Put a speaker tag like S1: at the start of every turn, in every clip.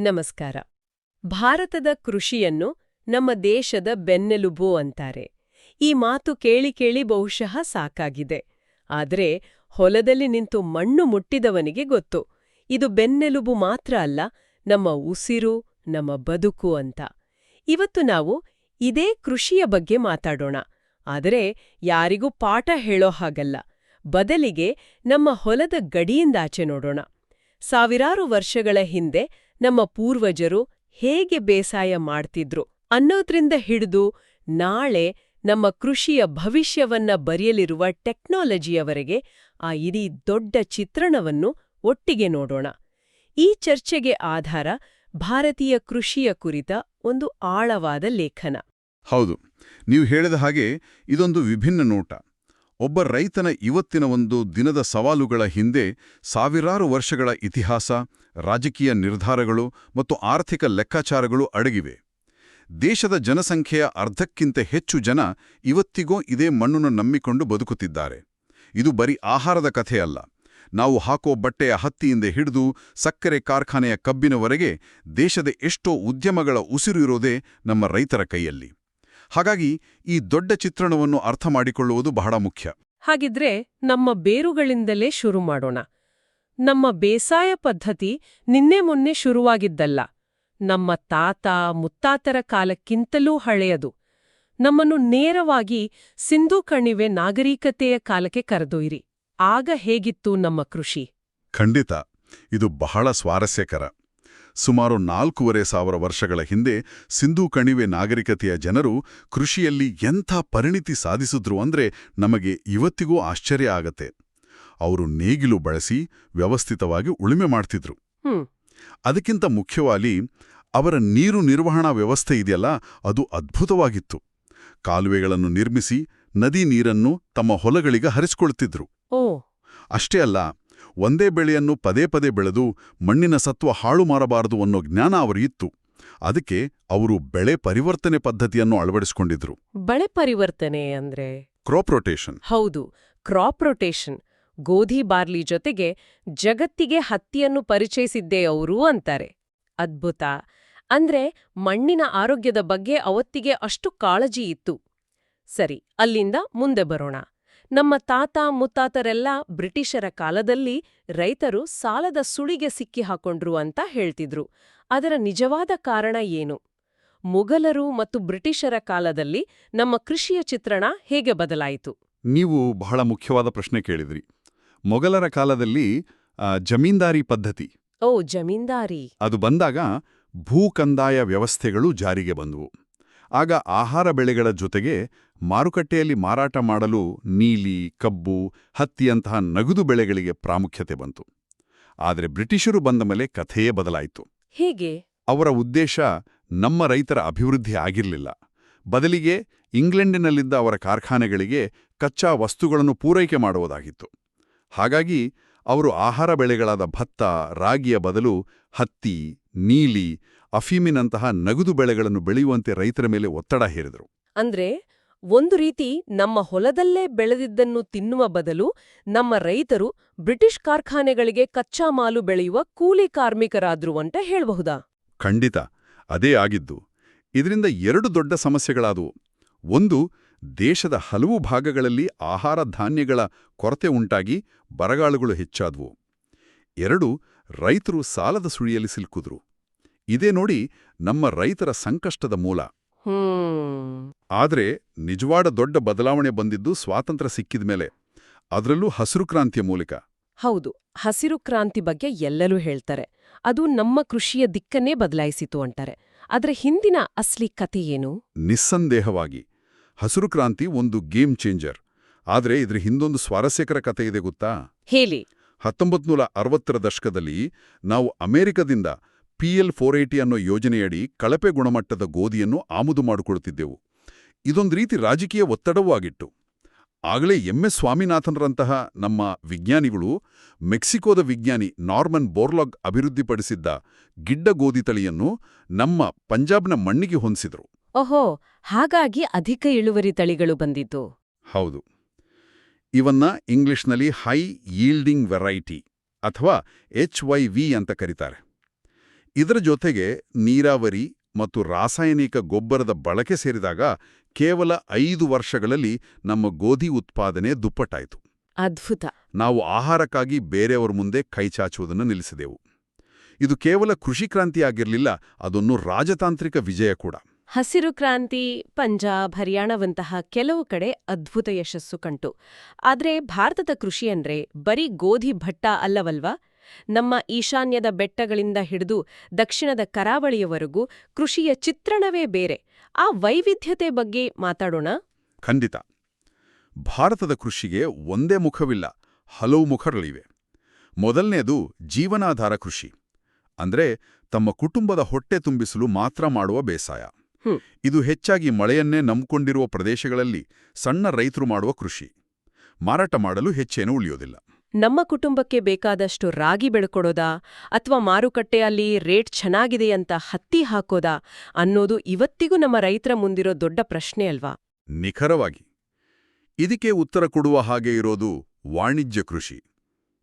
S1: ನಮಸ್ಕಾರ. ಭಾರತದ ಕೃಷಿಯನ್ನು ನಮ್ಮ ದೇಶದ ಬೆನ್ನೆಲುಬು ಅಂತಾರೆ. ಈ ಮಾತು ಕೇಳಿ ಕೇಳಿ ಬಹುಶಃ ಸಾಕಾಗಿದೆ. ಆದರೆ ಹೊಲದಲ್ಲಿ ನಿಂತು ಮಣ್ಣು ಮುಟ್ಟಿದವನಿಗೆ ಗೊತ್ತು. ಇದು ಬೆನ್ನೆಲುಬು ಮಾತ್ರ ಅಲ್ಲ, ನಮ್ಮ ಉಸಿರು, ನಮ್ಮ ಬದುಕು ಅಂತ. ಇವತ್ತು ನಾವು ಇದೇ ಕೃಷಿಯ ಬಗ್ಗೆ ಮಾತಾಡೋಣ. ಆದರೆ ಯಾರಿಗೂ ಪಾಠ ಹೇಳೋ ಹಾಗಲ್ಲ. ಬದಲಿಗೆ ನಮ್ಮ ಹೊಲದ ಗಡಿಯಿಂದಾಚೆ ನೋಡೋಣ. ಸಾವಿರಾರು ವರ್ಷಗಳ ಹಿಂದೆ ನಮ್ಮ ಪೂರ್ವಜರು ಹೇಗೆ ಬೇಸಾಯ ಮಾಡ್ತಿದ್ರು ಅನ್ನೋದ್ರಿಂದ ಹಿಡಿದು ನಾಳೆ ನಮ್ಮ ಕೃಷಿಯ ಭವಿಷ್ಯವನ್ನ ಬರೆಯಲಿರುವ ಟೆಕ್ನಾಲಜಿಯವರೆಗೆ ಆ ಇಡೀ ದೊಡ್ಡ ಚಿತ್ರಣವನ್ನು ಒಟ್ಟಿಗೆ ನೋಡೋಣ. ಈ ಚರ್ಚೆಗೆ ಆಧಾರ ಭಾರತೀಯ ಕೃಷಿಯ ಕುರಿತ ಒಂದು ಆಳವಾದ ಲೇಖನ.
S2: ಹೌದು, ನೀವು ಹೇಳಿದ ಹಾಗೆ ಇದೊಂದು ವಿಭಿನ್ನ ನೋಟ. ಒಬ್ಬ ರೈತನ ಇವತ್ತಿನ ಒಂದು ದಿನದ ಸವಾಲುಗಳ ಹಿಂದೆ ಸಾವಿರಾರು ವರ್ಷಗಳ ಇತಿಹಾಸ, ರಾಜಕೀಯ ನಿರ್ಧಾರಗಳು ಮತ್ತು ಆರ್ಥಿಕ ಲೆಕ್ಕಾಚಾರಗಳು ಅಡಗಿವೆ. ದೇಶದ ಜನಸಂಖ್ಯೆಯ ಅರ್ಧಕ್ಕಿಂತ ಹೆಚ್ಚು ಜನ ಇವತ್ತಿಗೂ ಇದೇ ಮಣ್ಣನ್ನು ನಂಬಿಕೊಂಡು ಬದುಕುತ್ತಿದ್ದಾರೆ. ಇದು ಬರೀ ಆಹಾರದ ಕಥೆಯಲ್ಲ. ನಾವು ಹಾಕೋ ಬಟ್ಟೆಯ ಹತ್ತಿಯಿಂದ ಹಿಡಿದು ಸಕ್ಕರೆ ಕಾರ್ಖಾನೆಯ ಕಬ್ಬಿನವರೆಗೆ ದೇಶದ ಎಷ್ಟೋ ಉದ್ಯಮಗಳ ಉಸಿರು ಇರೋದೇ ನಮ್ಮ ರೈತರ ಕೈಯಲ್ಲಿ. ಹಾಗಾಗಿ ಈ ದೊಡ್ಡ ಚಿತ್ರಣವನ್ನು ಅರ್ಥ ಮಾಡಿಕೊಳ್ಳುವುದು ಬಹಳ ಮುಖ್ಯ.
S1: ಹಾಗಿದ್ರೆ ನಮ್ಮ ಬೇರುಗಳಿಂದಲೇ ಶುರು ಮಾಡೋಣ. ನಮ್ಮ ಬೇಸಾಯ ಪದ್ಧತಿ ನಿನ್ನೆ ಮೊನ್ನೆ ಶುರುವಾಗಿದ್ದಲ್ಲ. ನಮ್ಮ ತಾತ ಮುತ್ತಾತರ ಕಾಲಕ್ಕಿಂತಲೂ ಹಳೆಯದು. ನಮ್ಮನ್ನು ನೇರವಾಗಿ ಸಿಂಧೂ ಕಣಿವೆ ನಾಗರಿಕತೆಯ ಕಾಲಕ್ಕೆ ಕರೆದೊಯ್ಯಿರಿ. ಆಗ ಹೇಗಿತ್ತು ನಮ್ಮ ಕೃಷಿ?
S2: ಖಂಡಿತ. ಇದು ಬಹಳ ಸ್ವಾರಸ್ಯಕರ. ಸುಮಾರು ನಾಲ್ಕೂವರೆ ಸಾವಿರ ವರ್ಷಗಳ ಹಿಂದೆ ಸಿಂಧೂ ಕಣಿವೆ ನಾಗರಿಕತೆಯ ಜನರು ಕೃಷಿಯಲ್ಲಿ ಎಂಥ ಪರಿಣಿತಿ ಸಾಧಿಸಿದ್ರು ಅಂದ್ರೆ ನಮಗೆ ಇವತ್ತಿಗೂ ಆಶ್ಚರ್ಯ ಆಗತ್ತೆ. ಅವರು ನೇಗಿಲು ಬಳಸಿ ವ್ಯವಸ್ಥಿತವಾಗಿ ಉಳುಮೆ ಮಾಡ್ತಿದ್ರು. ಅದಕ್ಕಿಂತ ಮುಖ್ಯವಾಗಿ ಅವರ ನೀರು ನಿರ್ವಹಣಾ ವ್ಯವಸ್ಥೆ ಇದೆಯಲ್ಲ ಅದು ಅದ್ಭುತವಾಗಿತ್ತು. ಕಾಲುವೆಗಳನ್ನು ನಿರ್ಮಿಸಿ ನದಿ ನೀರನ್ನು ತಮ್ಮ ಹೊಲಗಳಿಗೆ ಹರಿಸ್ಕೊಳ್ತಿದ್ರು. ಅಷ್ಟೇ ಅಲ್ಲ ಒಂದೇ ಬೆಳೆಯನ್ನು ಪದೇ ಪದೇ ಬೆಳೆದು ಮಣ್ಣಿನ ಸತ್ವ ಹಾಳು ಮಾಡಬಾರದು ಅನ್ನೋ ಜ್ಞಾನ ಅವರಿಗಿತ್ತು ಅದಕ್ಕೆ ಅವರು ಬೆಳೆ ಪರಿವರ್ತನೆ ಪದ್ಧತಿಯನ್ನು ಅಳವಡಿಸಿಕೊಂಡಿದ್ರು.
S1: ಬೆಳೆ ಪರಿವರ್ತನೆ ಅಂದ್ರೆ?
S2: ಕ್ರಾಪ್ ರೊಟೇಷನ್
S1: ಹೌದು. ಕ್ರಾಪ್ ರೊಟೇಷನ್ ಗೋಧಿ ಬಾರ್ಲಿ ಜೊತೆಗೆ ಜಗತ್ತಿಗೆ ಹತ್ತಿಯನ್ನು ಪರಿಚಯಿಸಿದ್ದೇ ಅವರು ಅಂತಾರೆ. ಅದ್ಭುತ. ಅಂದ್ರೆ ಮಣ್ಣಿನ ಆರೋಗ್ಯದ ಬಗ್ಗೆ ಅವತ್ತಿಗೆ ಅಷ್ಟು ಕಾಳಜಿ ಇತ್ತು. ಸರಿ ಅಲ್ಲಿಂದ ಮುಂದೆ ಬರೋಣ. ನಮ್ಮ ತಾತ ಮುತ್ತಾತರೆಲ್ಲ ಬ್ರಿಟಿಷರ ಕಾಲದಲ್ಲಿ ರೈತರು ಸಾಲದ ಸುಳಿಗೆ ಸಿಕ್ಕಿ ಹಾಕೊಂಡ್ರು ಅಂತ ಹೇಳ್ತಿದ್ರು. ಅದರ ನಿಜವಾದ ಕಾರಣ ಏನು? ಮೊಘಲರು ಮತ್ತು ಬ್ರಿಟಿಷರ ಕಾಲದಲ್ಲಿ ನಮ್ಮ ಕೃಷಿಯ ಚಿತ್ರಣ ಹೇಗೆ ಬದಲಾಯಿತು?
S2: ನೀವು ಬಹಳ ಮುಖ್ಯವಾದ ಪ್ರಶ್ನೆ ಕೇಳಿದ್ರಿ. ಮೊಘಲರ ಕಾಲದಲ್ಲಿ ಜಮೀನ್ದಾರಿ ಪದ್ಧತಿ
S1: ಓ ಜಮೀನ್ದಾರಿ.
S2: ಅದು ಬಂದಾಗ ಭೂಕಂದಾಯ ವ್ಯವಸ್ಥೆಗಳು ಜಾರಿಗೆ ಬಂದವು. ಆಗ ಆಹಾರ ಬೆಳೆಗಳ ಜೊತೆಗೆ ಮಾರುಕಟ್ಟೆಯಲ್ಲಿ ಮಾರಾಟ ಮಾಡಲು ನೀಲಿ ಕಬ್ಬು ಹತ್ತಿಯಂತಹ ನಗದು ಬೆಳೆಗಳಿಗೆ ಪ್ರಾಮುಖ್ಯತೆ ಬಂತು. ಆದರೆ ಬ್ರಿಟಿಷರು ಬಂದ ಮೇಲೆ ಕಥೆಯೇ ಬದಲಾಯಿತು.
S1: ಹೀಗೆ?
S2: ಅವರ ಉದ್ದೇಶ ನಮ್ಮ ರೈತರ ಅಭಿವೃದ್ಧಿ ಆಗಿರಲಿಲ್ಲ. ಬದಲಿಗೆ ಇಂಗ್ಲೆಂಡಿನಲ್ಲಿದ್ದ ಅವರ ಕಾರ್ಖಾನೆಗಳಿಗೆ ಕಚ್ಚಾ ವಸ್ತುಗಳನ್ನು ಪೂರೈಕೆ ಮಾಡುವುದಾಗಿತ್ತು. ಹಾಗಾಗಿ ಅವರು ಆಹಾರ ಬೆಳೆಗಳಾದ ಭತ್ತ ರಾಗಿಯ ಬದಲು ಹತ್ತಿ ನೀಲಿ ಅಫೀಮಿನಂತಹ ನಗದು ಬೆಳೆಗಳನ್ನು ಬೆಳೆಯುವಂತೆ ರೈತರ ಮೇಲೆ ಒತ್ತಡ ಹೇರಿದರು.
S1: ಅಂದ್ರೆ ಒಂದು ರೀತಿ ನಮ್ಮ ಹೊಲದಲ್ಲೇ ಬೆಳೆದಿದ್ದನ್ನು ತಿನ್ನುವ ಬದಲು ನಮ್ಮ ರೈತರು ಬ್ರಿಟಿಷ್ ಕಾರ್ಖಾನೆಗಳಿಗೆ ಕಚ್ಚಾ ಮಾಲು ಬೆಳೆಯುವ ಕೂಲಿ ಕಾರ್ಮಿಕರಾದ್ರು ಅಂತ ಹೇಳಬಹುದಾ?
S2: ಖಂಡಿತ. ಅದೇ ಆಗಿದ್ದು ಇದರಿಂದ ಎರಡು ದೊಡ್ಡ ಸಮಸ್ಯೆಗಳಾದವು. ಒಂದು ದೇಶದ ಹಲವು ಭಾಗಗಳಲ್ಲಿ ಆಹಾರ ಧಾನ್ಯಗಳ ಕೊರತೆ ಉಂಟಾಗಿ ಬರಗಾಲುಗಳು ಹೆಚ್ಚಾದವು. ಎರಡು ರೈತರು ಸಾಲದ ಸುಳಿಯಲ್ಲಿ ಸಿಲುಕಿದ್ರು. ಇದೇ ನೋಡಿ ನಮ್ಮ ರೈತರ ಸಂಕಷ್ಟದ ಮೂಲ. ಆದರೆ ನಿಜವಾದ ದೊಡ್ಡ ಬದಲಾವಣೆ ಬಂದಿದ್ದು ಸ್ವಾತಂತ್ರ್ಯ ಸಿಕ್ಕಿದ ಮೇಲೆ. ಅದರಲ್ಲೂ ಹಸಿರು ಕ್ರಾಂತಿಯ ಮೂಲಕ.
S1: ಹೌದು ಹಸಿರು ಕ್ರಾಂತಿ ಬಗ್ಗೆ ಎಲ್ಲರೂ ಹೇಳ್ತಾರೆ. ಅದು ನಮ್ಮ ಕೃಷಿಯ ದಿಕ್ಕನ್ನೇ ಬದಲಾಯಿಸಿತು ಅಂತಾರೆ. ಆದ್ರೆ ಹಿಂದಿನ ಅಸ್ಲಿ ಕತೆ ಏನು?
S2: ನಿಸ್ಸಂದೇಹವಾಗಿ. ಹಸಿರು ಕ್ರಾಂತಿ ಒಂದು ಗೇಮ್ ಚೇಂಜರ್. ಆದರೆ ಇದ್ರ ಹಿಂದೊಂದು ಸ್ವಾರಸ್ಯಕರ ಕತೆ ಇದೆ ಗೊತ್ತಾ?
S1: ಹೇಳಿ.
S2: ಹತ್ತೊಂಬತ್ತು ನೂರ ಅರವತ್ತರ ದಶಕದಲ್ಲಿ ನಾವು ಅಮೆರಿಕದಿಂದ ಪಿಎಲ್ ಫೋರ್ ಏಟಿ ಅನ್ನೋ ಯೋಜನೆಯಡಿ ಕಳಪೆ ಗುಣಮಟ್ಟದ ಗೋಧಿಯನ್ನು ಆಮದು ಮಾಡಿಕೊಡುತ್ತಿದ್ದೆವು ಇದೊಂದು ರೀತಿ ರಾಜಕೀಯ ಒತ್ತಡವೂ ಆಗಿತ್ತು ಆಗಲೇ ಎಂ ಎಸ್ ಸ್ವಾಮಿನಾಥನ್ರಂತಹ ನಮ್ಮ ವಿಜ್ಞಾನಿಗಳು ಮೆಕ್ಸಿಕೋದ ವಿಜ್ಞಾನಿ ನಾರ್ಮನ್ ಬೋರ್ಲಾಗ್ ಅಭಿವೃದ್ಧಿಪಡಿಸಿದ್ದ ಗಿಡ್ಡ ಗೋಧಿ ತಳಿಯನ್ನು ನಮ್ಮ ಪಂಜಾಬ್ನ ಮಣ್ಣಿಗೆ ಹೊಂದಿಸಿದರು.
S1: ಓಹೋ ಹಾಗಾಗಿ ಅಧಿಕ ಇಳುವರಿ ತಳಿಗಳು ಬಂದಿತು
S2: ಹೌದು. ಇವನ್ನ ಇಂಗ್ಲಿಷ್ನಲ್ಲಿ ಹೈ ಯೀಲ್ಡಿಂಗ್ ವೆರೈಟಿ ಅಥವಾ ಎಚ್ ವೈ ವಿ ಅಂತ ಕರೀತಾರೆ. ಇದರ ಜೊತೆಗೆ ನೀರಾವರಿ ಮತ್ತು ರಾಸಾಯನಿಕ ಗೊಬ್ಬರದ ಬಳಕೆ ಸೇರಿದಾಗ ಕೇವಲ ಐದು ವರ್ಷಗಳಲ್ಲಿ ನಮ್ಮ ಗೋಧಿ ಉತ್ಪಾದನೆ ದುಪ್ಪಟ್ಟಾಯಿತು.
S1: ಅದ್ಭುತ.
S2: ನಾವು ಆಹಾರಕ್ಕಾಗಿ ಬೇರೆಯವರ ಮುಂದೆ ಕೈಚಾಚುವುದನ್ನು ನಿಲ್ಲಿಸಿದೆವು. ಇದು ಕೇವಲ ಕೃಷಿ ಕ್ರಾಂತಿಯಾಗಿರಲಿಲ್ಲ ಅದೊಂದು ರಾಜತಾಂತ್ರಿಕ ವಿಜಯ ಕೂಡ.
S1: ಹಸಿರು ಕ್ರಾಂತಿ ಪಂಜಾಬ್ ಹರಿಯಾಣವಂತಹ ಕೆಲವು ಕಡೆ ಅದ್ಭುತ ಯಶಸ್ಸು ಕಂಟು. ಆದರೆ ಭಾರತದ ಕೃಷಿ ಅಂದ್ರೆ ಬರೀ ಗೋಧಿ ಭಟ್ಟ ಅಲ್ಲವಲ್ವಾ? ನಮ್ಮ ಈಶಾನ್ಯದ ಬೆಟ್ಟಗಳಿಂದ ಹಿಡಿದು ದಕ್ಷಿಣದ ಕರಾವಳಿಯವರೆಗೂ ಕೃಷಿಯ ಚಿತ್ರಣವೇ ಬೇರೆ. ಆ ವೈವಿಧ್ಯತೆ ಬಗ್ಗೆ ಮಾತಾಡೋಣ?
S2: ಖಂಡಿತ. ಭಾರತದ ಕೃಷಿಗೆ ಒಂದೇ ಮುಖವಿಲ್ಲ ಹಲವು ಮುಖಗಳಿವೆ. ಮೊದಲನೆಯದು ಜೀವನಾಧಾರ ಕೃಷಿ. ಅಂದ್ರೆ ತಮ್ಮ ಕುಟುಂಬದ ಹೊಟ್ಟೆ ತುಂಬಿಸಲು ಮಾತ್ರ ಮಾಡುವ ಬೇಸಾಯ. ಇದು ಹೆಚ್ಚಾಗಿ ಮಳೆಯನ್ನೇ ನಂಬಿಕೊಂಡಿರುವ ಪ್ರದೇಶಗಳಲ್ಲಿ ಸಣ್ಣ ರೈತರು ಮಾಡುವ ಕೃಷಿ. ಮಾರಾಟ ಮಾಡಲು ಹೆಚ್ಚೇನೂ ಉಳಿಯೋದಿಲ್ಲ.
S1: ನಮ್ಮ ಕುಟುಂಬಕ್ಕೆ ಬೇಕಾದಷ್ಟು ರಾಗಿ ಬೆಳ್ಕೊಡೋದಾ ಅಥವಾ ಮಾರುಕಟ್ಟೆಯಲ್ಲಿ ರೇಟ್ ಚೆನ್ನಾಗಿದೆ ಅಂತ ಹತ್ತಿ ಹಾಕೋದಾ ಅನ್ನೋದು ಇವತ್ತಿಗೂ ನಮ್ಮ ರೈತರ ಮುಂದಿರೋ ದೊಡ್ಡ ಪ್ರಶ್ನೆ ಅಲ್ವಾ?
S2: ನಿಖರವಾಗಿ. ಇದಕ್ಕೆ ಉತ್ತರ ಕೊಡುವ ಹಾಗೆ ಇರೋದು ವಾಣಿಜ್ಯ ಕೃಷಿ.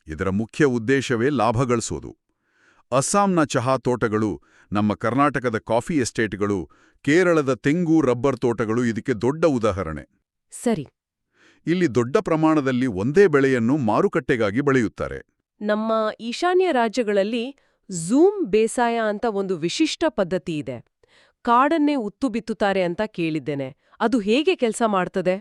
S2: ಇದರ ಮುಖ್ಯ ಉದ್ದೇಶವೇ ಲಾಭ ಗಳಿಸೋದು. ಅಸ್ಸಾಂನ ಚಹಾ ತೋಟಗಳು ನಮ್ಮ ಕರ್ನಾಟಕದ ಕಾಫಿ ಎಸ್ಟೇಟ್ಗಳು ಕೇರಳದ ತೆಂಗು ರಬ್ಬರ್ ತೋಟಗಳು ಇದಕ್ಕೆ ದೊಡ್ಡ ಉದಾಹರಣೆ.
S1: ಸರಿ.
S2: ಇಲ್ಲಿ ದೊಡ್ಡ ಪ್ರಮಾಣದಲ್ಲಿ ಒಂದೇ ಬೆಳೆಯನ್ನು ಮಾರುಕಟ್ಟೆಗಾಗಿ ಬೆಳೆಯುತ್ತಾರೆ.
S1: ನಮ್ಮ ಈಶಾನ್ಯ ರಾಜ್ಯಗಳಲ್ಲಿ ಝೂಮ್ ಬೇಸಾಯ ಅಂತ ಒಂದು ವಿಶಿಷ್ಟ ಪದ್ಧತಿ ಇದೆ. ಕಾಡನ್ನೇ ಉತ್ತು ಬಿತ್ತುತ್ತಾರೆ ಅಂತ ಕೇಳಿದ್ದೇನೆ. ಅದು ಹೇಗೆ ಕೆಲಸ ಮಾಡ್ತದೆ?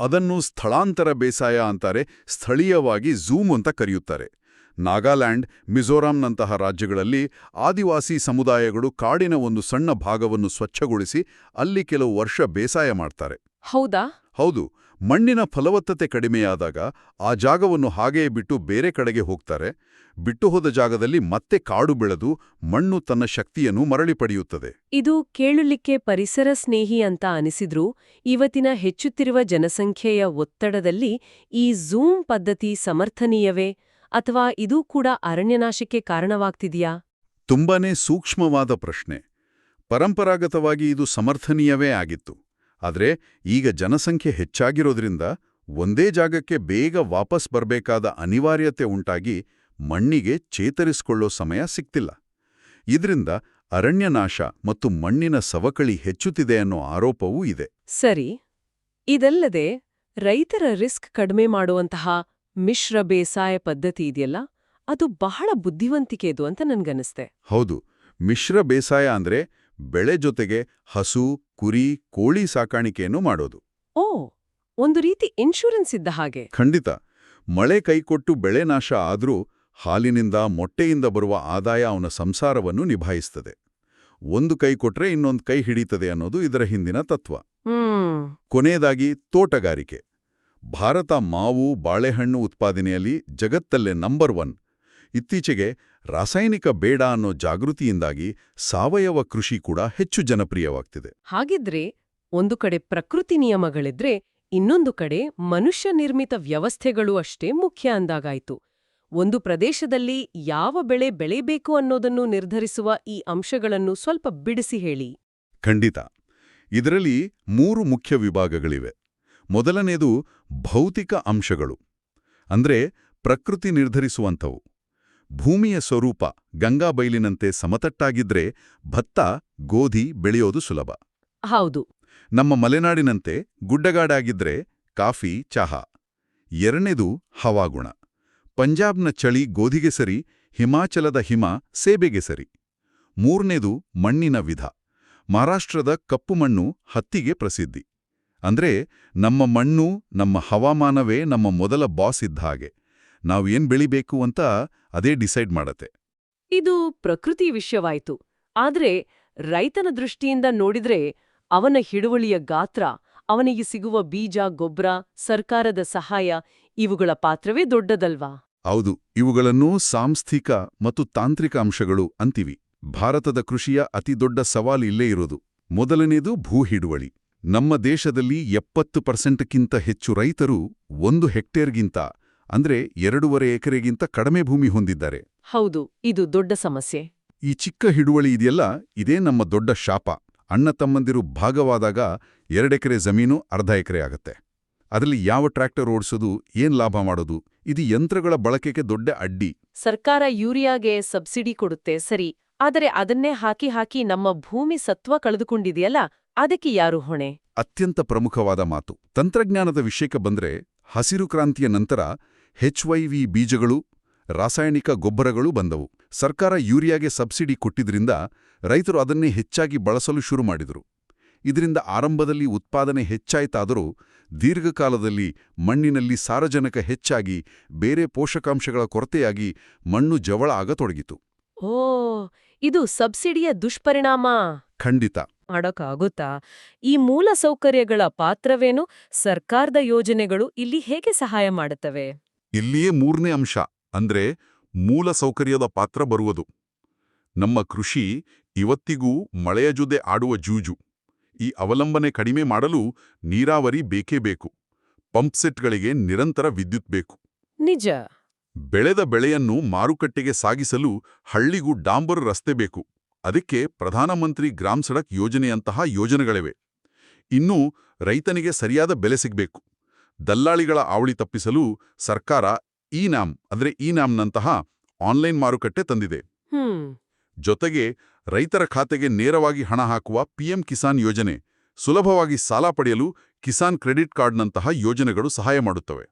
S2: ಅದನ್ನು ಸ್ಥಳಾಂತರ ಬೇಸಾಯ ಅಂತಾರೆ ಸ್ಥಳೀಯವಾಗಿ ಝೂಮ್ ಅಂತ ಕರೆಯುತ್ತಾರೆ. ನಾಗಾಲ್ಯಾಂಡ್ ಮಿಜೋರಾಂನಂತಹ ರಾಜ್ಯಗಳಲ್ಲಿ ಆದಿವಾಸಿ ಸಮುದಾಯಗಳು ಕಾಡಿನ ಒಂದು ಸಣ್ಣ ಭಾಗವನ್ನು ಸ್ವಚ್ಛಗೊಳಿಸಿ ಅಲ್ಲಿ ಕೆಲವು ವರ್ಷ ಬೇಸಾಯ ಮಾಡ್ತಾರೆ.
S1: ಹೌದಾ?
S2: ಹೌದು. ಮಣ್ಣಿನ ಫಲವತ್ತತೆ ಕಡಿಮೆಯಾದಾಗ ಆ ಜಾಗವನ್ನು ಹಾಗೆಯೇ ಬಿಟ್ಟು ಬೇರೆ ಕಡೆಗೆ ಹೋಗ್ತಾರೆ. ಬಿಟ್ಟು ಹೋದ ಜಾಗದಲ್ಲಿ ಮತ್ತೆ ಕಾಡು ಬೆಳೆದು ಮಣ್ಣು ತನ್ನ ಶಕ್ತಿಯನ್ನು ಮರಳಿ ಪಡೆಯುತ್ತದೆ.
S1: ಇದು ಕೇಳಲಿಕ್ಕೆ ಪರಿಸರ ಸ್ನೇಹಿ ಅಂತ ಅನಿಸಿದ್ರೂ ಇವತ್ತಿನ ಹೆಚ್ಚುತ್ತಿರುವ ಜನಸಂಖ್ಯೆಯ ಒತ್ತಡದಲ್ಲಿ ಈ ಝೂಮ್ ಪದ್ಧತಿ ಸಮರ್ಥನೀಯವೇ? ಅಥವಾ ಇದೂ ಕೂಡ ಅರಣ್ಯನಾಶಕ್ಕೆ ಕಾರಣವಾಗ್ತಿದೆಯಾ?
S2: ತುಂಬಾನೇ ಸೂಕ್ಷ್ಮವಾದ ಪ್ರಶ್ನೆ. ಪರಂಪರಾಗತವಾಗಿ ಇದು ಸಮರ್ಥನೀಯವೇ ಆಗಿತ್ತು. ಆದರೆ ಈಗ ಜನಸಂಖ್ಯೆ ಹೆಚ್ಚಾಗಿರೋದ್ರಿಂದ ಒಂದೇ ಜಾಗಕ್ಕೆ ಬೇಗ ವಾಪಸ್ ಬರಬೇಕಾದ ಅನಿವಾರ್ಯತೆ ಉಂಟಾಗಿ ಮಣ್ಣಿಗೆ ಚೇತರಿಸಿಕೊಳ್ಳೋ ಸಮಯ ಸಿಕ್ತಿಲ್ಲ. ಇದರಿಂದ ಅರಣ್ಯನಾಶ ಮತ್ತು ಮಣ್ಣಿನ ಸವಕಳಿ ಹೆಚ್ಚುತ್ತಿದೆ ಅನ್ನೋ ಆರೋಪವೂ ಇದೆ.
S1: ಸರಿ ಇದಲ್ಲದೆ ರೈತರ ರಿಸ್ಕ್ ಕಡಿಮೆ ಮಾಡುವಂತಹ ಮಿಶ್ರ ಬೇಸಾಯ ಪದ್ಧತಿ ಇದೆಯಲ್ಲ ಅದು ಬಹಳ ಬುದ್ಧಿವಂತಿಕೆದು ಅಂತ ನನ್ಗನ್ನಿಸ್ತೆ.
S2: ಹೌದು ಮಿಶ್ರ ಬೇಸಾಯ ಅಂದ್ರೆ ಬೆಳೆ ಜೊತೆಗೆ ಹಸು ಕುರಿ ಕೋಳಿ ಸಾಕಾಣಿಕೆಯನ್ನು ಮಾಡೋದು.
S1: ಓ ಒಂದು ರೀತಿ ಇನ್ಶೂರೆನ್ಸ್ ಇದ್ದ ಹಾಗೆ.
S2: ಖಂಡಿತ. ಮಳೆ ಕೈಕೊಟ್ಟು ಬೆಳೆ ನಾಶ ಆದರೂ ಹಾಲಿನಿಂದ ಮೊಟ್ಟೆಯಿಂದ ಬರುವ ಆದಾಯ ಅವನ ಸಂಸಾರವನ್ನು ನಿಭಾಯಿಸ್ತದೆ. ಒಂದು ಕೈ ಕೊಟ್ರೆ ಇನ್ನೊಂದು ಕೈ ಹಿಡಿತದೆ ಅನ್ನೋದು ಇದರ ಹಿಂದಿನ ತತ್ವ. ಕೊನೆಯದಾಗಿ ತೋಟಗಾರಿಕೆ. ಭಾರತ ಮಾವು ಬಾಳೆಹಣ್ಣು ಉತ್ಪಾದನೆಯಲ್ಲಿ ಜಗತ್ತಲ್ಲೇ ನಂಬರ್ ಒನ್ ಇತ್ತೀಚೆಗೆ ರಾಸಾಯನಿಕ ಬೇಡ ಅನ್ನೋ ಜಾಗೃತಿಯಿಂದಾಗಿ ಸಾವಯವ ಕೃಷಿ ಕೂಡ ಹೆಚ್ಚು ಜನಪ್ರಿಯವಾಗ್ತಿದೆ.
S1: ಹಾಗಿದ್ರೆ ಒಂದು ಕಡೆ ಪ್ರಕೃತಿ ನಿಯಮಗಳಿದ್ರೆ ಇನ್ನೊಂದು ಕಡೆ ಮನುಷ್ಯ ನಿರ್ಮಿತ ವ್ಯವಸ್ಥೆಗಳು ಅಷ್ಟೇ ಮುಖ್ಯ ಅಂದಾಗಾಯ್ತು. ಒಂದು ಪ್ರದೇಶದಲ್ಲಿ ಯಾವ ಬೆಳೆ ಬೆಳೆಯಬೇಕು ಅನ್ನೋದನ್ನು ನಿರ್ಧರಿಸುವ ಈ ಅಂಶಗಳನ್ನು ಸ್ವಲ್ಪ ಬಿಡಿಸಿ ಹೇಳಿ.
S2: ಖಂಡಿತ. ಇದರಲ್ಲಿ ಮೂರು ಮುಖ್ಯ ವಿಭಾಗಗಳಿವೆ. ಮೊದಲನೇದು ಭೌತಿಕ ಅಂಶಗಳು. ಅಂದ್ರೆ ಪ್ರಕೃತಿ ನಿರ್ಧರಿಸುವಂಥವು. ಭೂಮಿಯ ಸ್ವರೂಪ ಗಂಗಾಬೈಲಿನಂತೆ ಸಮತಟ್ಟಾಗಿದ್ರೆ ಭತ್ತ ಗೋಧಿ ಬೆಳೆಯೋದು ಸುಲಭ.
S1: ಹೌದು.
S2: ನಮ್ಮ ಮಲೆನಾಡಿನಂತೆ ಗುಡ್ಡಗಾಡಾಗಿದ್ರೆ ಕಾಫಿ ಚಹಾ. ಎರಡನೇದು ಹವಾಗುಣ. ಪಂಜಾಬ್ನ ಚಳಿ ಗೋಧಿಗೆ ಸರಿ ಹಿಮಾಚಲದ ಹಿಮ ಸೇಬೆಗೆ ಸರಿ. ಮೂರನೇದು ಮಣ್ಣಿನ ವಿಧ. ಮಹಾರಾಷ್ಟ್ರದ ಕಪ್ಪು ಮಣ್ಣು ಹತ್ತಿಗೆ ಪ್ರಸಿದ್ಧಿ. ಅಂದ್ರೆ ನಮ್ಮ ಮಣ್ಣು ನಮ್ಮ ಹವಾಮಾನವೇ ನಮ್ಮ ಮೊದಲ ಬಾಸ್ ಇದ್ದ ಹಾಗೆ. ನಾವು ಏನ್ ಬೆಳಿಬೇಕು ಅಂತ ಅದೇ ಡಿಸೈಡ್ ಮಾಡತ್ತೆ.
S1: ಇದು ಪ್ರಕೃತಿ ವಿಷಯವಾಯಿತು. ಆದ್ರೆ ರೈತನ ದೃಷ್ಟಿಯಿಂದ ನೋಡಿದ್ರೆ ಅವನ ಹಿಡುವಳಿಯ ಗಾತ್ರ ಅವನಿಗೆ ಸಿಗುವ ಬೀಜ ಗೊಬ್ಬರ ಸರ್ಕಾರದ ಸಹಾಯ ಇವುಗಳ ಪಾತ್ರವೇ ದೊಡ್ಡದಲ್ವಾ?
S2: ಹೌದು ಇವುಗಳನ್ನು ಸಾಂಸ್ಥಿಕ ಮತ್ತು ತಾಂತ್ರಿಕ ಅಂಶಗಳು ಅಂತೀವಿ. ಭಾರತದ ಕೃಷಿಯ ಅತಿದೊಡ್ಡ ಸವಾಲು ಇಲ್ಲೇ ಇರೋದು. ಮೊದಲನೇದು ಭೂ ಹಿಡುವಳಿ. ನಮ್ಮ ದೇಶದಲ್ಲಿ ಎಪ್ಪತ್ತು ಪರ್ಸೆಂಟ್ಕ್ಕಿಂತ ಹೆಚ್ಚು ರೈತರು ಒಂದು ಹೆಕ್ಟೇರ್ಗಿಂತ ಅಂದ್ರೆ ಎರಡೂವರೆ ಎಕರೆಗಿಂತ ಕಡಿಮೆ ಭೂಮಿ ಹೊಂದಿದ್ದಾರೆ.
S1: ಹೌದು ಇದು ದೊಡ್ಡ ಸಮಸ್ಯೆ.
S2: ಈ ಚಿಕ್ಕ ಹಿಡುವಳಿ ಇದೆಯಲ್ಲ ಇದೇ ನಮ್ಮ ದೊಡ್ಡ ಶಾಪ. ಅಣ್ಣ ತಮ್ಮಂದಿರು ಭಾಗವಾದಾಗ ಎರಡೆಕರೆ ಜಮೀನು ಅರ್ಧ ಎಕರೆ ಆಗತ್ತೆ. ಅದರಲ್ಲಿ ಯಾವ ಟ್ರ್ಯಾಕ್ಟರ್ ಓಡಿಸೋದು ಏನ್ ಲಾಭ ಮಾಡೋದು ಇದು ಯಂತ್ರಗಳ ಬಳಕೆಗೆ ದೊಡ್ಡ ಅಡ್ಡಿ.
S1: ಸರ್ಕಾರ ಯೂರಿಯಾಗೆ ಸಬ್ಸಿಡಿ ಕೊಡುತ್ತೆ ಸರಿ. ಆದರೆ ಅದನ್ನೇ ಹಾಕಿ ಹಾಕಿ ನಮ್ಮ ಭೂಮಿ ಸತ್ವ ಕಳೆದುಕೊಂಡಿದೆಯಲ್ಲ ಅದಕ್ಕೆ ಯಾರು ಹೊಣೆ?
S2: ಅತ್ಯಂತ ಪ್ರಮುಖವಾದ ಮಾತು. ತಂತ್ರಜ್ಞಾನದ ವಿಷಯಕ್ಕೆ ಬಂದ್ರೆ ಹಸಿರು ಕ್ರಾಂತಿಯ ನಂತರ ಹೆಚ್ವೈವಿ ಬೀಜಗಳು ರಾಸಾಯನಿಕ ಗೊಬ್ಬರಗಳು ಬಂದವು. ಸರ್ಕಾರ ಯೂರಿಯಾಗೆ ಸಬ್ಸಿಡಿ ಕೊಟ್ಟಿದ್ರಿಂದ ರೈತರು ಅದನ್ನೇ ಹೆಚ್ಚಾಗಿ ಬಳಸಲು ಶುರು ಮಾಡಿದರು. ಇದರಿಂದ ಆರಂಭದಲ್ಲಿ ಉತ್ಪಾದನೆ ಹೆಚ್ಚಾಯಿತಾದರೂ ದೀರ್ಘಕಾಲದಲ್ಲಿ ಮಣ್ಣಿನಲ್ಲಿ ಸಾರಜನಕ ಹೆಚ್ಚಾಗಿ ಬೇರೆ ಪೋಷಕಾಂಶಗಳ ಕೊರತೆಯಾಗಿ ಮಣ್ಣು ಜವಳ ಆಗತೊಡಗಿತು
S1: ಓ ಇದು ಸಬ್ಸಿಡಿಯ ದುಷ್ಪರಿಣಾಮ.
S2: ಖಂಡಿತ.
S1: ಮಾಡೋಕ್ಕಾಗುತ್ತಾ? ಈ ಮೂಲಸೌಕರ್ಯಗಳ ಪಾತ್ರವೇನು? ಸರ್ಕಾರದ ಯೋಜನೆಗಳು ಇಲ್ಲಿ ಹೇಗೆ ಸಹಾಯ ಮಾಡುತ್ತವೆ?
S2: ಇಲ್ಲಿಯೇ ಮೂರನೇ ಅಂಶ ಅಂದ್ರೆ ಮೂಲ ಸೌಕರ್ಯದ ಪಾತ್ರ ಬರುವುದು. ನಮ್ಮ ಕೃಷಿ ಇವತ್ತಿಗೂ ಮಳೆಯ ಜೊತೆ ಆಡುವ ಜೂಜು. ಈ ಅವಲಂಬನೆ ಕಡಿಮೆ ಮಾಡಲು ನೀರಾವರಿ ಬೇಕೇ ಬೇಕು. ಪಂಪ್ಸೆಟ್ಗಳಿಗೆ ನಿರಂತರ ವಿದ್ಯುತ್ ಬೇಕು.
S1: ನಿಜ.
S2: ಬೆಳೆದ ಬೆಳೆಯನ್ನು ಮಾರುಕಟ್ಟೆಗೆ ಸಾಗಿಸಲು ಹಳ್ಳಿಗೂ ಡಾಂಬರು ರಸ್ತೆ ಬೇಕು. ಅದಕ್ಕೆ ಪ್ರಧಾನಮಂತ್ರಿ ಗ್ರಾಮ್ ಸಡಕ್ ಯೋಜನೆಯಂತಹ ಯೋಜನೆಗಳಿವೆ. ಇನ್ನೂ ರೈತನಿಗೆ ಸರಿಯಾದ ಬೆಲೆ ಸಿಗಬೇಕು. ದಲ್ಲಾಳಿಗಳ ಆವಳಿ ತಪ್ಪಿಸಲು ಸರ್ಕಾರ ಇನಾಮ್ ನಾಮ್ ಅಂದ್ರೆ ಇ ನಾಮ್ನಂತಹ ಆನ್ಲೈನ್ ಮಾರುಕಟ್ಟೆ ತಂದಿದೆ. ಜೊತೆಗೆ ರೈತರ ಖಾತೆಗೆ ನೇರವಾಗಿ ಹಣ ಹಾಕುವ ಪಿಎಂ ಕಿಸಾನ್ ಯೋಜನೆ ಸುಲಭವಾಗಿ ಸಾಲ ಪಡೆಯಲು ಕಿಸಾನ್ ಕ್ರೆಡಿಟ್ ಕಾರ್ಡ್ನಂತಹ ಯೋಜನೆಗಳು ಸಹಾಯ ಮಾಡುತ್ತವೆ.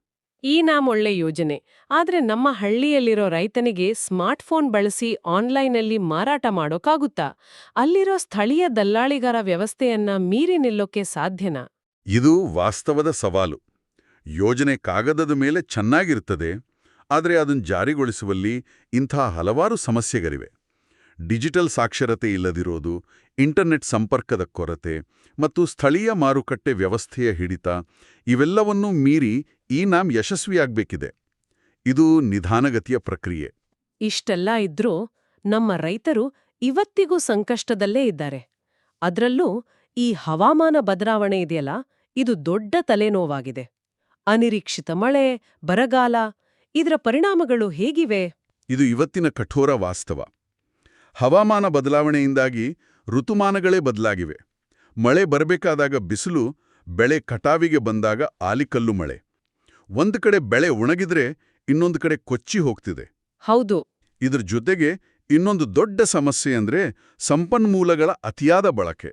S1: ಈ ನಾಮ್ ಒಳ್ಳೆ ಯೋಜನೆ. ಆದರೆ ನಮ್ಮ ಹಳ್ಳಿಯಲ್ಲಿರೋ ರೈತನಿಗೆ ಸ್ಮಾರ್ಟ್ಫೋನ್ ಬಳಸಿ ಆನ್ಲೈನಲ್ಲಿ ಮಾರಾಟ ಮಾಡೋಕ್ಕಾಗುತ್ತಾ ಅಲ್ಲಿರೋ ಸ್ಥಳೀಯ ದಲ್ಲಾಳಿಗಾರ ವ್ಯವಸ್ಥೆಯನ್ನ ಮೀರಿ ನಿಲ್ಲೋಕೆ ಸಾಧ್ಯನಾ?
S2: ಇದು ವಾಸ್ತವದ ಸವಾಲು. ಯೋಜನೆ ಕಾಗದದ ಮೇಲೆ ಚೆನ್ನಾಗಿರುತ್ತದೆ, ಆದರೆ ಅದನ್ನು ಜಾರಿಗೊಳಿಸುವಲ್ಲಿ ಇಂಥ ಹಲವಾರು ಸಮಸ್ಯೆಗಳಿವೆ. ಡಿಜಿಟಲ್ ಸಾಕ್ಷರತೆ ಇಲ್ಲದಿರೋದು, ಇಂಟರ್ನೆಟ್ ಸಂಪರ್ಕದ ಕೊರತೆ ಮತ್ತು ಸ್ಥಳೀಯ ಮಾರುಕಟ್ಟೆ ವ್ಯವಸ್ಥೆಯ ಹಿಡಿತ, ಇವೆಲ್ಲವನ್ನೂ ಮೀರಿ ಈ ನಾಮ್ ಯಶಸ್ವಿಯಾಗಬೇಕಿದೆ. ಇದು ನಿಧಾನಗತಿಯ ಪ್ರಕ್ರಿಯೆ.
S1: ಇಷ್ಟೆಲ್ಲ ಇದ್ರೂ ನಮ್ಮ ರೈತರು ಇವತ್ತಿಗೂ ಸಂಕಷ್ಟದಲ್ಲೇ ಇದ್ದಾರೆ. ಅದರಲ್ಲೂ ಈ ಹವಾಮಾನ ಬದಲಾವಣೆ ಇದೆಯಲ್ಲ, ಇದು ದೊಡ್ಡ ತಲೆನೋವಾಗಿದೆ. ಅನಿರೀಕ್ಷಿತ ಮಳೆ ಬರಗಾಲ ಇದರ ಪರಿಣಾಮಗಳು ಹೇಗಿವೆ?
S2: ಇದು ಇವತ್ತಿನ ಕಠೋರ ವಾಸ್ತವ. ಹವಾಮಾನ ಬದಲಾವಣೆಯಿಂದಾಗಿ ಋತುಮಾನಗಳೇ ಬದಲಾಗಿವೆ. ಮಳೆ ಬರಬೇಕಾದಾಗ ಬಿಸಿಲು ಬೆಳೆ ಕಟಾವಿಗೆ ಬಂದಾಗ ಆಲಿಕಲ್ಲು ಮಳೆ. ಒಂದು ಕಡೆ ಬೆಳೆ ಒಣಗಿದ್ರೆ ಇನ್ನೊಂದು ಕಡೆ ಕೊಚ್ಚಿ ಹೋಗ್ತಿದೆ.
S1: ಹೌದು.
S2: ಇದ್ರ ಜೊತೆಗೆ ಇನ್ನೊಂದು ದೊಡ್ಡ ಸಮಸ್ಯೆ ಅಂದ್ರೆ ಸಂಪನ್ಮೂಲಗಳ ಅತಿಯಾದ ಬಳಕೆ.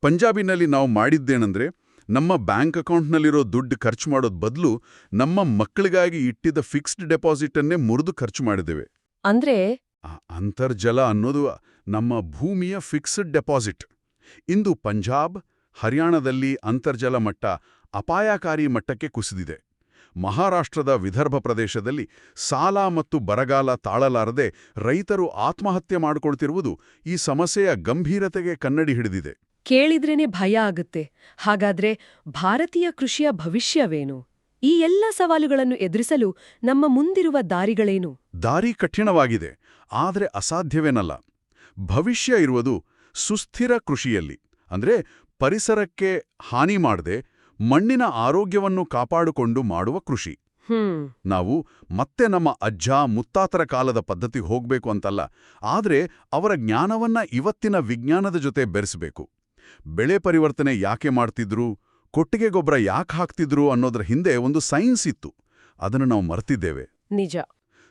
S2: ಪಂಜಾಬಿನಲ್ಲಿ ನಾವು ಮಾಡಿದ್ದೇನೆಂದ್ರೆ ನಮ್ಮ ಬ್ಯಾಂಕ್ ಅಕೌಂಟ್ನಲ್ಲಿರೋ ದುಡ್ಡು ಖರ್ಚು ಮಾಡೋದ್ ಬದಲು ನಮ್ಮ ಮಕ್ಕಳಿಗಾಗಿ ಇಟ್ಟಿದ್ದ ಫಿಕ್ಸ್ಡ್ ಡೆಪಾಸಿಟ್ ಅನ್ನೇ ಮುರಿದು ಖರ್ಚು ಮಾಡಿದ್ದೇವೆ.
S1: ಅಂದ್ರೆ?
S2: ಅಂತರ್ಜಲ ಅನ್ನೋದು ನಮ್ಮ ಭೂಮಿಯ ಫಿಕ್ಸ್ಡ್ ಡೆಪಾಸಿಟ್. ಇಂದು ಪಂಜಾಬ್ ಹರಿಯಾಣದಲ್ಲಿ ಅಂತರ್ಜಲ ಮಟ್ಟ ಅಪಾಯಕಾರಿ ಮಟ್ಟಕ್ಕೆ ಕುಸಿದಿದೆ. ಮಹಾರಾಷ್ಟ್ರದ ವಿದರ್ಭ ಪ್ರದೇಶದಲ್ಲಿ ಸಾಲ ಮತ್ತು ಬರಗಾಲ ತಾಳಲಾರದೆ ರೈತರು ಆತ್ಮಹತ್ಯೆ ಮಾಡಿಕೊಳ್ತಿರುವುದು ಈ ಸಮಸ್ಯೆಯ ಗಂಭೀರತೆಗೆ ಕನ್ನಡಿ ಹಿಡಿದಿದೆ.
S1: ಕೇಳಿದ್ರೇನೆ ಭಯ ಆಗುತ್ತೆ. ಹಾಗಾದ್ರೆ ಭಾರತೀಯ ಕೃಷಿಯ ಭವಿಷ್ಯವೇನು? ಈ ಎಲ್ಲ ಸವಾಲುಗಳನ್ನು ಎದುರಿಸಲು ನಮ್ಮ ಮುಂದಿರುವ ದಾರಿಗಳೇನು?
S2: ದಾರಿ ಕಠಿಣವಾಗಿದೆ ಆದರೆ ಅಸಾಧ್ಯವೇನಲ್ಲ. ಭವಿಷ್ಯ ಇರುವುದು ಸುಸ್ಥಿರ ಕೃಷಿಯಲ್ಲಿ. ಅಂದ್ರೆ ಪರಿಸರಕ್ಕೆ ಹಾನಿ ಮಾಡದೆ ಮಣ್ಣಿನ ಆರೋಗ್ಯವನ್ನು ಕಾಪಾಡಿಕೊಂಡು ಮಾಡುವ ಕೃಷಿ. ನಾವು ಮತ್ತೆ ನಮ್ಮ ಅಜ್ಜ ಮುತ್ತಾತರ ಕಾಲದ ಪದ್ಧತಿ ಹೋಗ್ಬೇಕು ಅಂತಲ್ಲ ಆದರೆ ಅವರ ಜ್ಞಾನವನ್ನ ಇವತ್ತಿನ ವಿಜ್ಞಾನದ ಜೊತೆ ಬೆರೆಸಬೇಕು. ಬೆಳೆ ಪರಿವರ್ತನೆ ಯಾಕೆ ಮಾಡ್ತಿದ್ರು? ಕೊಟ್ಟಿಗೆ ಗೊಬ್ಬರ ಯಾಕೆ ಹಾಕ್ತಿದ್ರು ಅನ್ನೋದ್ರ ಹಿಂದೆ ಒಂದು ಸೈನ್ಸ್ ಇತ್ತು. ಅದನ್ನು ನಾವು ಮರ್ತಿದ್ದೇವೆ.
S1: ನಿಜ.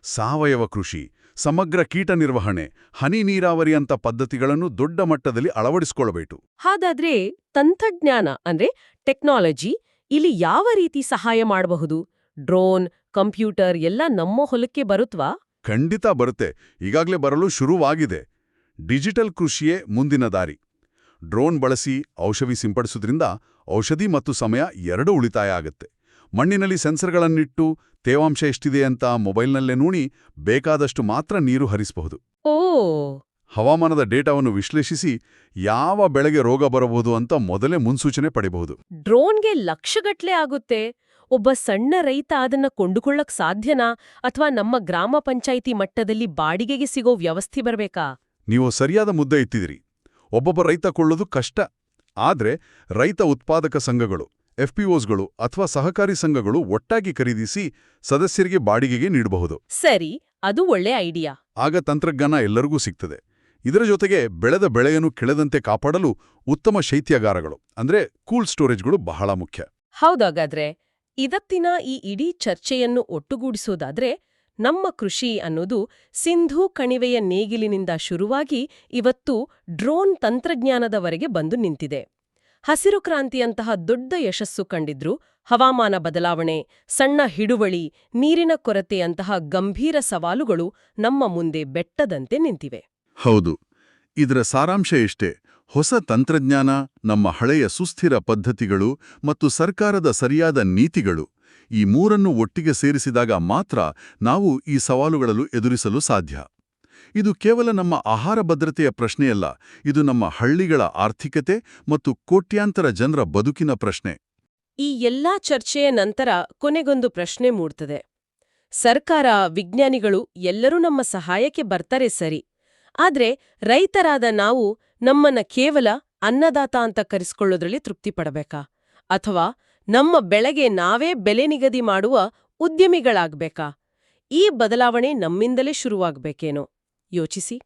S2: ಸಾವಯವ ಕೃಷಿ ಸಮಗ್ರ ಕೀಟ ನಿರ್ವಹಣೆ ಹನಿ ನೀರಾವರಿ ಅಂತ ಪದ್ಧತಿಗಳನ್ನು ದೊಡ್ಡ ಮಟ್ಟದಲ್ಲಿ ಅಳವಡಿಸಿಕೊಳ್ಳಬೇಕು
S1: ಹಾಗಾದ್ರೆ ತಂತ್ರಜ್ಞಾನ ಅಂದ್ರೆ ಟೆಕ್ನಾಲಜಿ ಇಲ್ಲಿ ಯಾವ ರೀತಿ ಸಹಾಯ ಮಾಡಬಹುದು? ಡ್ರೋನ್ ಕಂಪ್ಯೂಟರ್ ಎಲ್ಲ ನಮ್ಮ ಹೊಲಕ್ಕೆ ಬರುತ್ತವಾ
S2: ಖಂಡಿತ ಬರುತ್ತೆ. ಈಗಾಗಲೇ ಬರಲು ಶುರುವಾಗಿದೆ. ಡಿಜಿಟಲ್ ಕೃಷಿಯೇ ಮುಂದಿನ ದಾರಿ. ಡ್ರೋನ್ ಬಳಸಿ ಔಷಧಿ ಸಿಂಪಡಿಸುವುದರಿಂದ ಔಷಧಿ ಮತ್ತು ಸಮಯ ಎರಡೂ ಉಳಿತಾಯ ಆಗುತ್ತೆ. ಮಣ್ಣಿನಲ್ಲಿ ಸೆನ್ಸರ್ಗಳನ್ನಿಟ್ಟು ತೇವಾಂಶ ಎಷ್ಟಿದೆ ಅಂತ ಮೊಬೈಲ್ನಲ್ಲೇ ನೋಡಿ ಬೇಕಾದಷ್ಟು ಮಾತ್ರ ನೀರು ಹರಿಸಬಹುದು.
S1: ಓ!
S2: ಹವಾಮಾನದ ಡೇಟಾವನ್ನು ವಿಶ್ಲೇಷಿಸಿ ಯಾವ ಬೆಳೆಗೆ ರೋಗ ಬರಬಹುದು ಅಂತ ಮೊದಲೇ ಮುನ್ಸೂಚನೆ ಪಡೆಯಬಹುದು
S1: ಡ್ರೋನ್ಗೆ ಲಕ್ಷಗಟ್ಲೆ ಆಗುತ್ತೆ. ಒಬ್ಬ ಸಣ್ಣ ರೈತ ಅದನ್ನ ಕೊಂಡುಕೊಳ್ಳಕ್ ಸಾಧ್ಯನಾ? ಅಥವಾ ನಮ್ಮ ಗ್ರಾಮ ಪಂಚಾಯಿತಿ ಮಟ್ಟದಲ್ಲಿ ಬಾಡಿಗೆಗೆ ಸಿಗೋ ವ್ಯವಸ್ಥೆ ಬರಬೇಕಾ?
S2: ನೀವು ಸರಿಯಾದ ಮುದ್ದೆ ಎತ್ತಿದಿರಿ ಒಬ್ಬೊಬ್ಬ ರೈತ ಕೊಳ್ಳೋದು ಕಷ್ಟ. ಆದರೆ ರೈತ ಉತ್ಪಾದಕ ಸಂಘಗಳು ಎಫ್ ಎಫ್ಪಿಒಸ್ಗಳು ಅಥವಾ ಸಹಕಾರಿ ಸಂಘಗಳು ಒಟ್ಟಾಗಿ ಖರೀದಿಸಿ ಸದಸ್ಯರಿಗೆ ಬಾಡಿಗೆಗೆ ನೀಡಬಹುದು.
S1: ಸರಿ ಅದು ಒಳ್ಳೆ ಐಡಿಯಾ.
S2: ಆಗ ತಂತ್ರಜ್ಞಾನ ಎಲ್ಲರಿಗೂ ಸಿಗ್ತದೆ. ಇದರ ಜೊತೆಗೆ ಬೆಳೆದ ಬೆಳೆಯನ್ನು ಕೆಳದಂತೆ ಕಾಪಾಡಲು ಉತ್ತಮ ಶೈತ್ಯಾಗಾರಗಳು ಅಂದ್ರೆ ಕೂಲ್ ಸ್ಟೋರೇಜ್ಗಳು ಬಹಳ ಮುಖ್ಯ.
S1: ಹೌದಾಗಾದ್ರೆ ಇದತ್ತಿನ ಈ ಇಡೀ ಚರ್ಚೆಯನ್ನು ಒಟ್ಟುಗೂಡಿಸೋದಾದ್ರೆ ನಮ್ಮ ಕೃಷಿ ಅನ್ನೋದು ಸಿಂಧೂ ಕಣಿವೆಯ ನೇಗಿಲಿನಿಂದ ಶುರುವಾಗಿ ಇವತ್ತು ಡ್ರೋನ್ ತಂತ್ರಜ್ಞಾನದವರೆಗೆ ಬಂದು ನಿಂತಿದೆ. ಹಸಿರು ಕ್ರಾಂತಿಯಂತಹ ದೊಡ್ಡ ಯಶಸ್ಸು ಕಂಡಿದ್ರು ಹವಾಮಾನ ಬದಲಾವಣೆ, ಸಣ್ಣ ಹಿಡುವಳಿ, ನೀರಿನ ಕೊರತೆಯಂತಹ ಗಂಭೀರ ಸವಾಲುಗಳು ನಮ್ಮ ಮುಂದೆ ಬೆಟ್ಟದಂತೆ ನಿಂತಿವೆ.
S2: ಹೌದು, ಇದರ ಸಾರಾಂಶ ಎಷ್ಟೇ, ಹೊಸ ತಂತ್ರಜ್ಞಾನ ನಮ್ಮ ಹಳೆಯ ಸುಸ್ಥಿರ ಪದ್ಧತಿಗಳು ಮತ್ತು ಸರ್ಕಾರದ ಸರಿಯಾದ ನೀತಿಗಳು. ಈ ಮೂರನ್ನು ಒಟ್ಟಿಗೆ ಸೇರಿಸಿದಾಗ ಮಾತ್ರ ನಾವು ಈ ಸವಾಲುಗಳನ್ನು ಎದುರಿಸಲು ಸಾಧ್ಯ. ಇದು ಕೇವಲ ನಮ್ಮ ಆಹಾರ ಭದ್ರತೆಯ ಪ್ರಶ್ನೆಯಲ್ಲ, ಇದು ನಮ್ಮ ಹಳ್ಳಿಗಳ ಆರ್ಥಿಕತೆ ಮತ್ತು ಕೋಟ್ಯಾಂತರ ಜನರ ಬದುಕಿನ ಪ್ರಶ್ನೆ.
S1: ಈ ಎಲ್ಲಾ ಚರ್ಚೆಯ ನಂತರ ಕೊನೆಗೊಂದು ಪ್ರಶ್ನೆ ಮೂಡ್ತದೆ. ಸರ್ಕಾರ, ವಿಜ್ಞಾನಿಗಳು ಎಲ್ಲರೂ ನಮ್ಮ ಸಹಾಯಕ್ಕೆ ಬರ್ತಾರೆ ಸರಿ. ಆದ್ರೆ ರೈತರಾದ ನಾವು ನಮ್ಮನ್ನ ಕೇವಲ ಅನ್ನದಾತ ಅಂತ ಕರೆಸ್ಕೊಳ್ಳೋದ್ರಲ್ಲಿ ತೃಪ್ತಿ ಪಡಬೇಕಾ ಅಥವಾ ನಮ್ಮ ಬೆಳೆಗೆ ನಾವೇ ಬೆಲೆ ನಿಗದಿ ಮಾಡುವ ಉದ್ಯಮಿಗಳಾಗ್ಬೇಕಾ? ಈ ಬದಲಾವಣೆ ನಮ್ಮಿಂದಲೇ ಶುರುವಾಗ್ಬೇಕೇನೋ? ಯೋಚಿಸಿ.